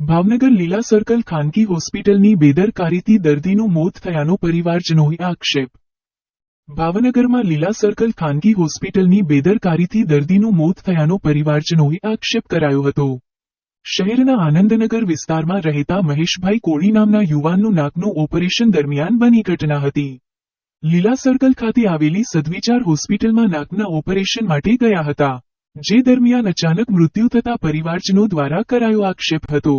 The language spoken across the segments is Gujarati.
ભાવનગર લીલા સર્કલ ખાનગી હોસ્પિટલની બેદરકારીથી દર્દીનું મોત થયાનો પરિવારજનોએ આક્ષેપ. ભાવનગરમાં લીલા સર્કલ ખાનગી હોસ્પિટલની બેદરકારીથી દર્દીનું મોત થયાનો પરિવારજનોએ આક્ષેપ કરાયો હતો. શહેરના આનંદનગર વિસ્તારમાં રહેતા મહેશભાઈ કોળી નામના યુવાનનું નાકનું ઓપરેશન દરમિયાન બની ઘટના હતી. લીલા સર્કલ ખાતે આવેલી સદવિચાર હોસ્પિટલમાં નાકના ઓપરેશન માટે ગયા હતા. જે દરમિયાન અચાનક મૃત્યુ થતા પરિવારજનો દ્વારા કરાયો આક્ષેપ હતો.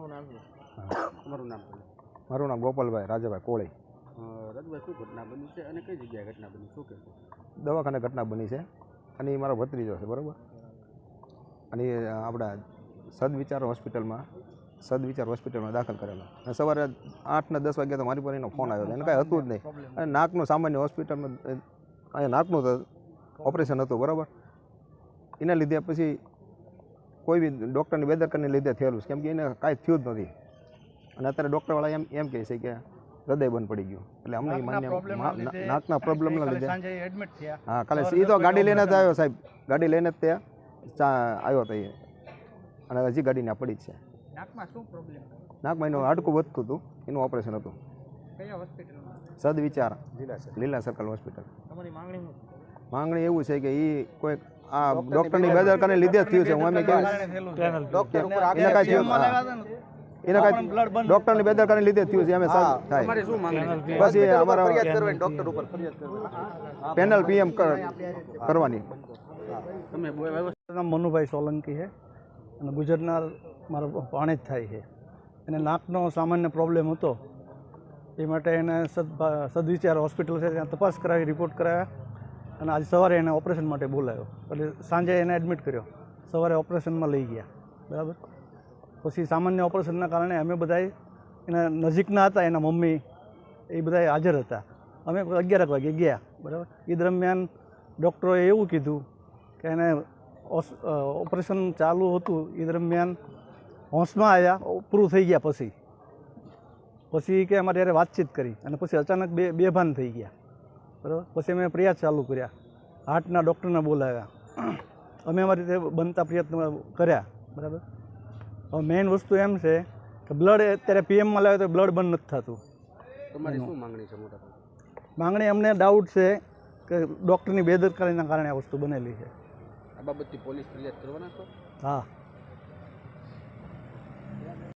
તમારું નામ તમારું નામ મારું નામ ગોપાલભાઈ રાજાભાઈ કોળી. રાજભાઈ શું ઘટના બની છે અને કઈ જગ્યાએ ઘટના બની? શું કહેશો? દવાખાને ઘટના બની છે અને એ મારો ભત્રીજો છે બરાબર? અને એ આપણા સદવિચાર હોસ્પિટલમાં સદવિચાર હોસ્પિટલમાં દાખલ કરેલો. અને સવારે આઠ ને દસ વાગ્યા તો મારી પર એનો ફોન આવ્યો એને કાંઈ હતું જ નહીં. અને નાકનું સામાન્ય હોસ્પિટલમાં અહીંયા નાકનું ઓપરેશન હતું બરાબર? એના લીધે પછી કોઈ બી ડૉક્ટરની બેદરકારીને લીધે થયેલું છે. કેમ કે એને કાંઈ થયું જ નથી. અને અત્યારે ડૉક્ટરવાળા એમ એમ કહે છે કે હૃદય બંધ પડી ગયું. એટલે અમને માન્ય નાકના પ્રોબ્લેમના લીધે એડમિટ થયા. હા કાલે એ તો ગાડી લઈને જ આવ્યો સાહેબ. ગાડી લઈને જ તે આવ્યો તો એ અને હજી ગાડી ના પડી જ છે. નાકમાં શું પ્રોબ્લેમ નાકમાં એનું હાડકું વધતું હતું. એનું ઓપરેશન હતું. કયા હોસ્પિટલમાં સદવિચાર. લીલા સર્કલ હોસ્પિટલ. તમારી માંગણી માંગણી એવું છે કે એ કોઈ આ ડૉક્ટરની બેદરકારી લીધે જ થયું છે. હું એમ ડૉક્ટર એને કાંઈ થયું. એને કાંઈ ડૉક્ટરની બેદરકારીને લીધે જ થયું છે. અમે સાહેબ થાય. તમારી શું માંગણી બસ એ અમારા પેનલ પીએમ કરવાની. નામ મનુભાઈ સોલંકી છે અને ગુજરાતના મારો જ થાય છે. એને નાકનો સામાન્ય પ્રોબ્લેમ હતો. એ માટે એને સદ સદવિચાર હોસ્પિટલ છે ત્યાં તપાસ કરાવી રિપોર્ટ કરાવ્યા અને આજે સવારે એને ઓપરેશન માટે બોલાવ્યો એટલે સાંજે એને એડમિટ કર્યો. સવારે ઓપરેશનમાં લઈ ગયા. બરાબર? પછી સામાન્ય ઓપરેશનના કારણે અમે બધા એના નજીકના હતા, એના મમ્મી એ બધાએ હાજર હતા. અમે અગિયાર વાગે ગયા. બરાબર? એ દરમિયાન ડૉક્ટરોએ એવું કીધું કે એને ઓપરેશન ચાલુ હતું. એ દરમિયાન હોંશમાં આવ્યા પૂરું થઈ ગયા પછી. પછી કે અમારે ત્યારે વાતચીત કરી. અને પછી અચાનક બે બેભાન થઈ ગયા. બરાબર? પછી અમે પ્રયાસ ચાલુ કર્યા. હાર્ટના ડૉક્ટરને બોલાવ્યા. અમે અમારી રીતે બનતા પ્રયત્નો કર્યા. બરાબર? હવે મેઇન વસ્તુ એમ છે કે બ્લડ અત્યારે પીએમમાં લાવે તો બ્લડ બંધ નથી થતું. તમારી શું માંગણી છે મોટા માંગણી અમને ડાઉટ છે કે ડૉક્ટરની બેદરકારીના કારણે આ વસ્તુ બનેલી છે. આ બાબતથી પોલીસ ફરિયાદ કરવાના છો? હા.